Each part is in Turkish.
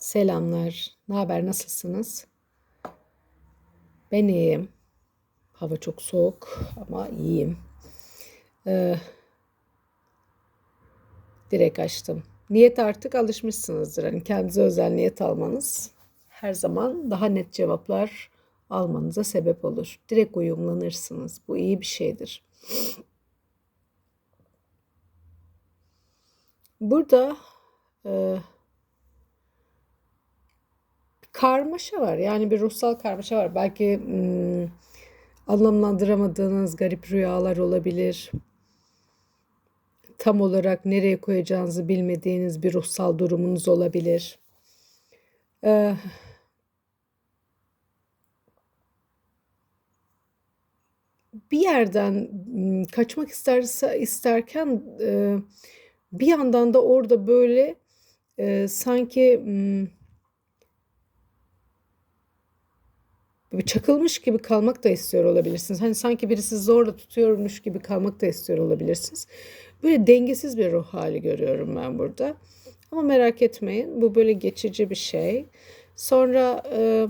Selamlar. Ne haber? Nasılsınız? Ben iyiyim. Hava çok soğuk ama iyiyim. Ee, direkt açtım. Niyet artık alışmışsınızdır. Hani kendinize özel niyet almanız her zaman daha net cevaplar almanıza sebep olur. Direkt uyumlanırsınız. Bu iyi bir şeydir. Burada e, karmaşa var. Yani bir ruhsal karmaşa var. Belki hmm, anlamlandıramadığınız garip rüyalar olabilir. Tam olarak nereye koyacağınızı bilmediğiniz bir ruhsal durumunuz olabilir. Ee, bir yerden kaçmak isterse isterken e, bir yandan da orada böyle e, sanki Böyle çakılmış gibi kalmak da istiyor olabilirsiniz. Hani sanki birisi zorla tutuyormuş gibi kalmak da istiyor olabilirsiniz. Böyle dengesiz bir ruh hali görüyorum ben burada. Ama merak etmeyin bu böyle geçici bir şey. Sonra e,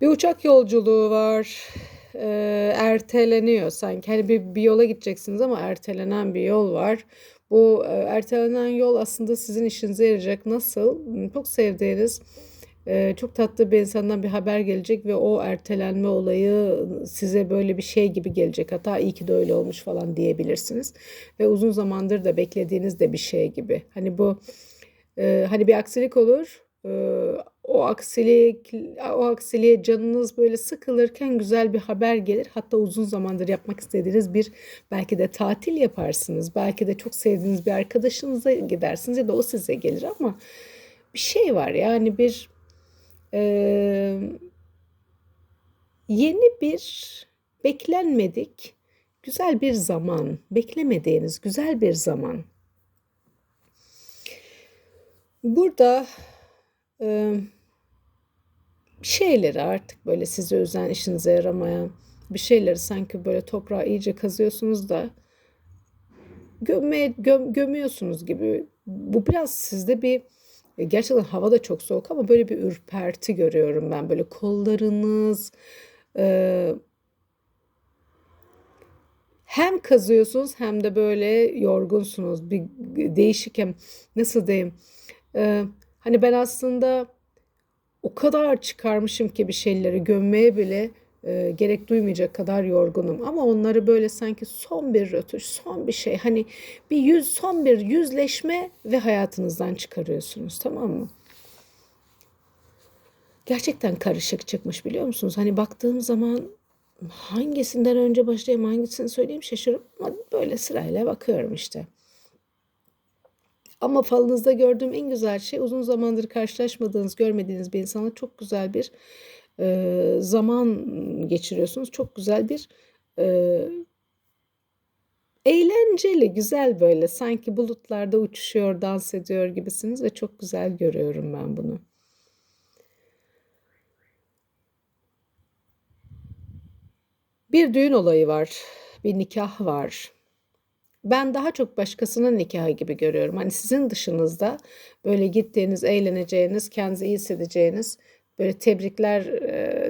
bir uçak yolculuğu var. E, erteleniyor sanki. Hani bir, bir yola gideceksiniz ama ertelenen bir yol var. Bu e, ertelenen yol aslında sizin işinize yarayacak. Nasıl? Çok sevdiğiniz ee, çok tatlı bir insandan bir haber gelecek ve o ertelenme olayı size böyle bir şey gibi gelecek. Hatta iyi ki de öyle olmuş falan diyebilirsiniz. Ve uzun zamandır da beklediğiniz de bir şey gibi. Hani bu e, hani bir aksilik olur. E, o aksilik o aksiliğe canınız böyle sıkılırken güzel bir haber gelir. Hatta uzun zamandır yapmak istediğiniz bir belki de tatil yaparsınız. Belki de çok sevdiğiniz bir arkadaşınıza gidersiniz ya da o size gelir ama bir şey var yani bir yeni bir beklenmedik güzel bir zaman, beklemediğiniz güzel bir zaman. Burada e, şeyleri artık böyle size özen işinize yaramayan bir şeyleri sanki böyle toprağa iyice kazıyorsunuz da gömme, göm, gömüyorsunuz gibi. Bu biraz sizde bir gerçekten hava da çok soğuk ama böyle bir ürperti görüyorum ben. Böyle kollarınız e, hem kazıyorsunuz hem de böyle yorgunsunuz. Bir değişik hem nasıl diyeyim? E, hani ben aslında o kadar çıkarmışım ki bir şeyleri gömmeye bile e, gerek duymayacak kadar yorgunum. Ama onları böyle sanki son bir rötuş, son bir şey hani bir yüz, son bir yüzleşme ve hayatınızdan çıkarıyorsunuz tamam mı? Gerçekten karışık çıkmış biliyor musunuz? Hani baktığım zaman hangisinden önce başlayayım hangisini söyleyeyim şaşırıp böyle sırayla bakıyorum işte. Ama falınızda gördüğüm en güzel şey uzun zamandır karşılaşmadığınız, görmediğiniz bir insana çok güzel bir e, zaman geçiriyorsunuz. Çok güzel bir e, eğlenceli, güzel böyle sanki bulutlarda uçuşuyor, dans ediyor gibisiniz ve çok güzel görüyorum ben bunu. Bir düğün olayı var, bir nikah var. Ben daha çok başkasının nikahı gibi görüyorum. Hani sizin dışınızda böyle gittiğiniz, eğleneceğiniz, kendinizi iyi hissedeceğiniz böyle tebrikler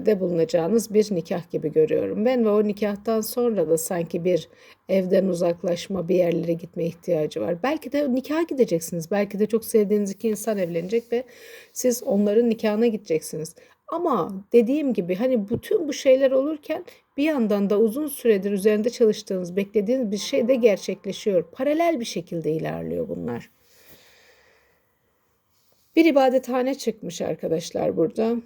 de bulunacağınız bir nikah gibi görüyorum. Ben ve o nikahtan sonra da sanki bir evden uzaklaşma, bir yerlere gitme ihtiyacı var. Belki de nikaha gideceksiniz. Belki de çok sevdiğiniz iki insan evlenecek ve siz onların nikahına gideceksiniz. Ama dediğim gibi hani bütün bu şeyler olurken bir yandan da uzun süredir üzerinde çalıştığınız, beklediğiniz bir şey de gerçekleşiyor. Paralel bir şekilde ilerliyor bunlar. Bir ibadethane çıkmış arkadaşlar burada.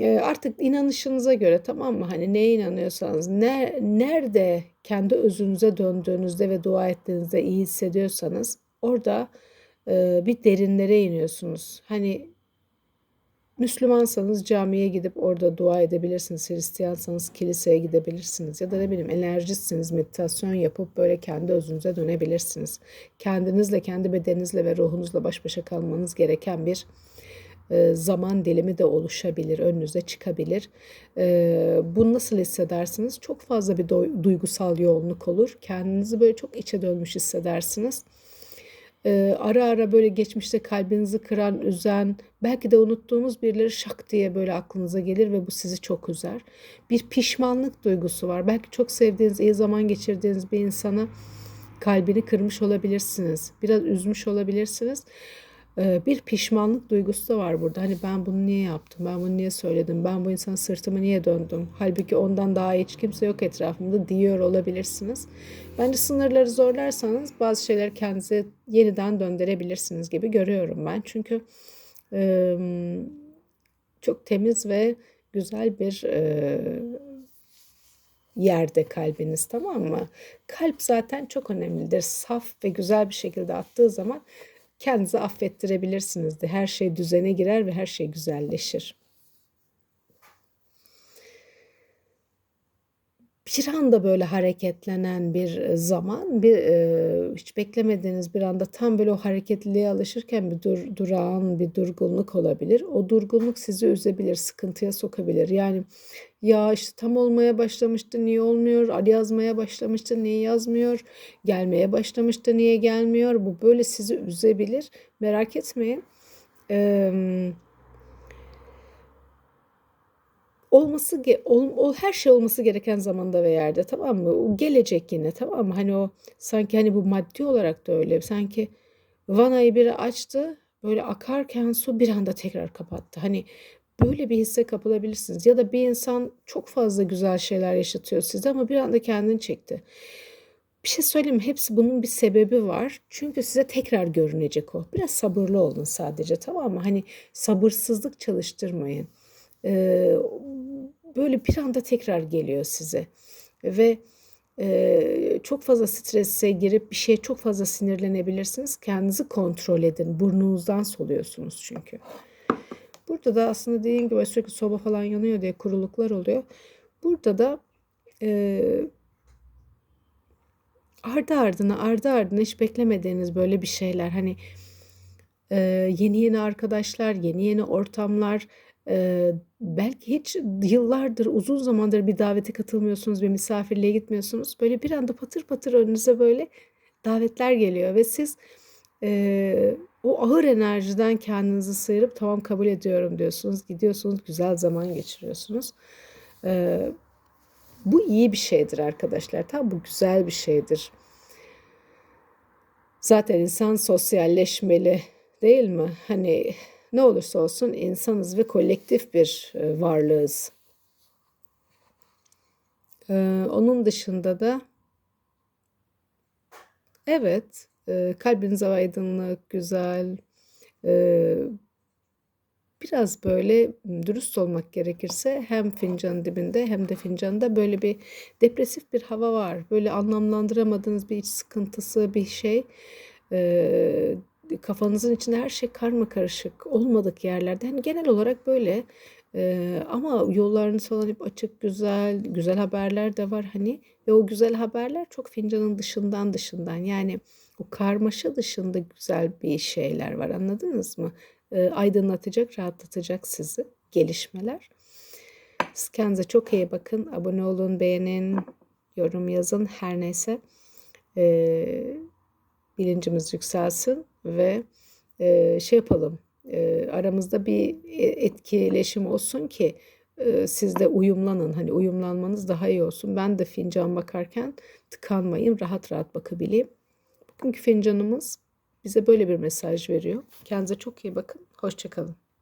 E, artık inanışınıza göre tamam mı? Hani neye inanıyorsanız, ne, nerede kendi özünüze döndüğünüzde ve dua ettiğinizde iyi hissediyorsanız orada e, bir derinlere iniyorsunuz. Hani Müslümansanız camiye gidip orada dua edebilirsiniz. Hristiyansanız kiliseye gidebilirsiniz. Ya da ne bileyim enerjisiniz meditasyon yapıp böyle kendi özünüze dönebilirsiniz. Kendinizle, kendi bedeninizle ve ruhunuzla baş başa kalmanız gereken bir e, zaman dilimi de oluşabilir, önünüze çıkabilir. E, bunu nasıl hissedersiniz? Çok fazla bir duygusal yoğunluk olur. Kendinizi böyle çok içe dönmüş hissedersiniz. Ee, ara ara böyle geçmişte kalbinizi kıran, üzen, belki de unuttuğunuz birileri şak diye böyle aklınıza gelir ve bu sizi çok üzer. Bir pişmanlık duygusu var. Belki çok sevdiğiniz, iyi zaman geçirdiğiniz bir insana kalbini kırmış olabilirsiniz. Biraz üzmüş olabilirsiniz. Ee, bir pişmanlık duygusu da var burada. Hani ben bunu niye yaptım? Ben bunu niye söyledim? Ben bu insana sırtımı niye döndüm? Halbuki ondan daha hiç kimse yok etrafımda diyor olabilirsiniz. Bence sınırları zorlarsanız bazı şeyler kendinize yeniden döndürebilirsiniz gibi görüyorum ben. Çünkü çok temiz ve güzel bir yerde kalbiniz tamam mı? Kalp zaten çok önemlidir. Saf ve güzel bir şekilde attığı zaman kendinizi affettirebilirsiniz de. Her şey düzene girer ve her şey güzelleşir. bir anda böyle hareketlenen bir zaman, bir e, hiç beklemediğiniz bir anda tam böyle o hareketliliğe alışırken bir dur, durağan bir durgunluk olabilir. O durgunluk sizi üzebilir, sıkıntıya sokabilir. Yani ya işte tam olmaya başlamıştı niye olmuyor? Ali yazmaya başlamıştı niye yazmıyor? Gelmeye başlamıştı niye gelmiyor? Bu böyle sizi üzebilir. Merak etmeyin. Eee olması ol, ol, her şey olması gereken zamanda ve yerde tamam mı? O gelecek yine tamam mı? Hani o sanki hani bu maddi olarak da öyle. Sanki vanayı biri açtı böyle akarken su bir anda tekrar kapattı. Hani böyle bir hisse kapılabilirsiniz. Ya da bir insan çok fazla güzel şeyler yaşatıyor size ama bir anda kendini çekti. Bir şey söyleyeyim? Hepsi bunun bir sebebi var. Çünkü size tekrar görünecek o. Biraz sabırlı olun sadece tamam mı? Hani sabırsızlık çalıştırmayın. Ee, böyle bir anda tekrar geliyor size ve e, çok fazla strese girip bir şeye çok fazla sinirlenebilirsiniz. Kendinizi kontrol edin. Burnunuzdan soluyorsunuz çünkü. Burada da aslında dediğim gibi sürekli soba falan yanıyor diye kuruluklar oluyor. Burada da e, ardı ardına ardı ardına hiç beklemediğiniz böyle bir şeyler hani e, yeni yeni arkadaşlar, yeni yeni ortamlar, Eee, belki hiç yıllardır, uzun zamandır bir davete katılmıyorsunuz, bir misafirliğe gitmiyorsunuz. Böyle bir anda patır patır önünüze böyle davetler geliyor ve siz eee, o ağır enerjiden kendinizi sıyırıp tamam kabul ediyorum diyorsunuz. Gidiyorsunuz, güzel zaman geçiriyorsunuz. Eee, bu iyi bir şeydir arkadaşlar. Tamam bu güzel bir şeydir. Zaten insan sosyalleşmeli değil mi? Hani ne olursa olsun insanız ve kolektif bir e, varlığız. Ee, onun dışında da evet e, kalbiniz aydınlık, güzel, e, biraz böyle dürüst olmak gerekirse hem fincanın dibinde hem de fincanda böyle bir depresif bir hava var. Böyle anlamlandıramadığınız bir iç sıkıntısı bir şey. Ee, kafanızın içinde her şey karma karışık olmadık yerlerde. Hani genel olarak böyle ee, ama yollarınız falan hep açık, güzel, güzel haberler de var hani ve o güzel haberler çok fincanın dışından dışından yani o karmaşa dışında güzel bir şeyler var anladınız mı? Ee, aydınlatacak, rahatlatacak sizi gelişmeler. Siz kendinize çok iyi bakın. Abone olun, beğenin, yorum yazın her neyse. Ee, bilincimiz yükselsin ve e, şey yapalım e, aramızda bir etkileşim olsun ki e, siz de uyumlanın hani uyumlanmanız daha iyi olsun ben de fincan bakarken tıkanmayayım rahat rahat bakabileyim bugünkü fincanımız bize böyle bir mesaj veriyor. Kendinize çok iyi bakın. Hoşçakalın